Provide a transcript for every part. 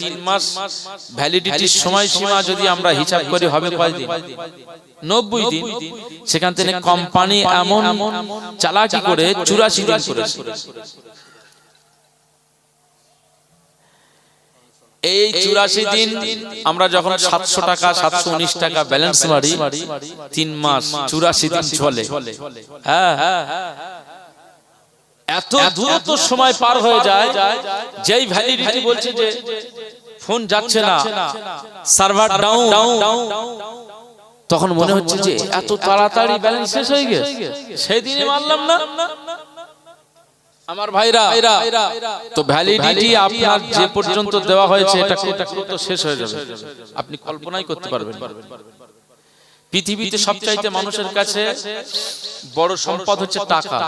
তিন মাস ভ্যালিডিটির সময়সীমা যদি আমরা হিসাব করি হবে কয়দিন নব্বই দিন। সেখান থেকে কোম্পানি এমন চালাকি করে চুরাশি দিন করেছে। এই চুরাশি দিন আমরা যখন সাতশো টাকা সাতশো উনিশ টাকা ব্যালেন্স মারি তিন মাস চুরাশি দিন চলে। হ্যাঁ। এত দ্রুত সময় পার হয়ে যায় যেই ভ্যালিডিটি বলছে যে ফোন যাচ্ছে না সার্ভার ডাউন। তখন মনে হচ্ছে যে এত তাড়াতাড়ি ব্যালেন্স শেষ হয়ে গেছে। সেদিনে মানলাম না। আমার ভাইরা তো ভ্যালিডিটি আপনার যে পর্যন্ত দেওয়া হয়েছে এটা এটা শেষ হয়ে যাবে। আপনি কল্পনাই করতে পারবেন পৃথিবীতে সবচাইতে মানুষের কাছে বড় সম্পদ হচ্ছে টাকা।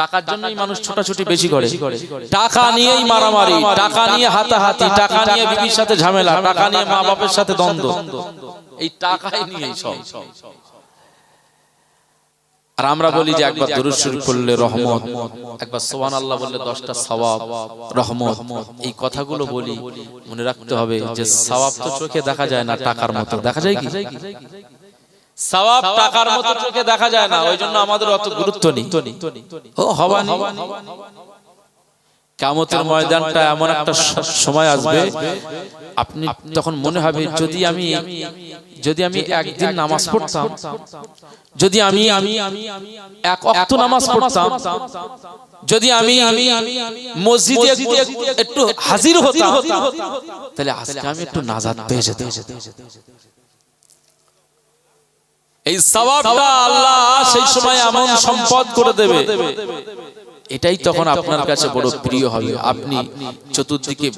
টাকার জন্যই মানুষ ছোটাছুটি বেশি করে। টাকা নিয়েই মারামারি টাকা নিয়ে হাতাহাতি টাকা নিয়ে বিবির সাথে ঝামেলা টাকা নিয়ে মা বাপের সাথে দ্বন্দ্ব। এই টাকাই নিয়েই সব। আর আমরা বলি যে একবার দুরূদ শরীফ পড়লে রহমত একবার সোহান আল্লাহ বললে দশটা সওয়াব রহমত। এই কথাগুলো বলি মনে রাখতে হবে যে সওয়াব তো চোখে দেখা যায় না টাকার মতো। দেখা যায় কি? সওয়াব টাকার মতো চোখে দেখা যায় না ওই জন্য আমাদের অত গুরুত্ব নেই। ও হবা কামতের ময়দানটা এমন একটা সময় আসবে আপনি তখন মনে হবে যদি আমি যদি আমি একদিন নামাজ পড়তাম যদি আমি আমি এক অক্ত নামাজ পড়তাম যদি আমি আমি মসজিদে একটু- হাজির হতাম তাহলে আজকে আমি একটু নাজাত পেয়ে যেতাম। এই সওয়াবটা আল্লাহ সেই সময় এমন সম্পদ করে দেবে। এটাই তখন আপনার কাছে বড় প্রিয় হবে। আপনি চতুর্দিকে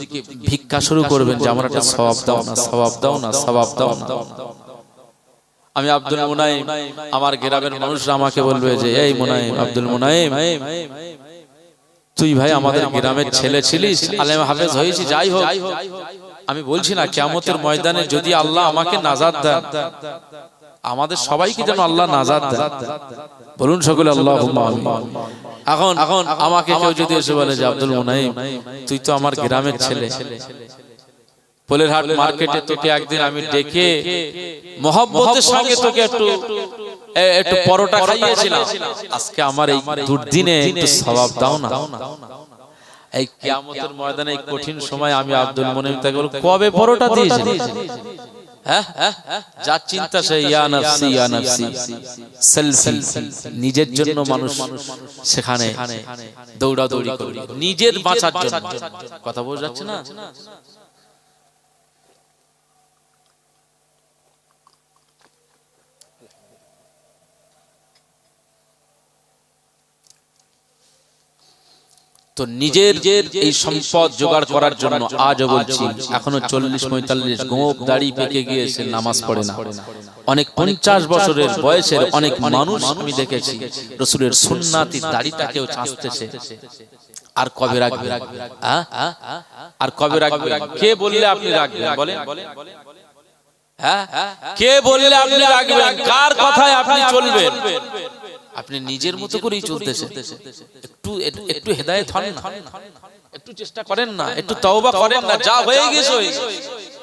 ভিক্ষা শুরু করবেন যে আমার একটা স্বভাব দাও না স্বভাব দাও না স্বভাব দাও না। আমি আব্দুল মুনাইম। আমার গ্রামের মানুষরা আমাকে বলবে যে এই মুনাইম আব্দুল মুনাইম। তুই ভাই আমাদের গ্রামের ছেলে ছিলিস আলেম হাফেজ হয়েছি যাই হোক। আমি বলছি না কিয়ামতের ময়দানে যদি আল্লাহ আমাকে নাজাদ দেন। আমাদের সবাইকে যেন আল্লাহ নাজাদ দেন। বলুন সকলে আল্লাহ এখন এখন আমাকে কেউ যদি এসে বলে যে আব্দুল মুনাইম তুই তো আমার গ্রামের ছেলে। মার্কেটে তোকে একদিন আমি ডেকে মহব্বতের সঙ্গে তোকে একটু একটু পরোটা খাইয়েছিলাম। আজকে আমার এই দুর্দিনে একটু স্বভাব দাও না। এই কিয়ামতের ময়দানে এই কঠিন সময় আমি আব্দুল মুনিম তাকে কবে পরোটা দিয়েছি যা চিন্তা সে ইয়া নাফসি ইয়া নাফসি। সেলফি। নিজের জন্য মানুষ সেখানে দৌড়াদৌড়ি করবে। নিজের বাঁচার জন্য। কথা বোঝা যাচ্ছে না? তো নিজের এই সম্পদ জোগাড় করার জন্য আজও বলছি এখনও চল্লিশ পঁয়তাল্লিশ গোপ দাড়ি পেকে গিয়েছে নামাজ পড়ে না। অনেক পঞ্চাশ বছরের বয়সের অনেক মানুষ আমি দেখেছি রসুলের সুন্নাতি দাড়িটাকেও চাঁচতেছে। আর কবে রাখবে? আর কবে রাখবে? কে বললে আপনি রাখবেন? বলেন। কে বললে আপনি রাখবেন? কার কথায় আপনি চলবেন? আপনি নিজের মতো করেই চলতেছেন একটু একটু হেদায়েত হন না। একটু চেষ্টা করেন না। একটু তওবা করেন না। যা হয়ে গেছে হয়ে গেছে।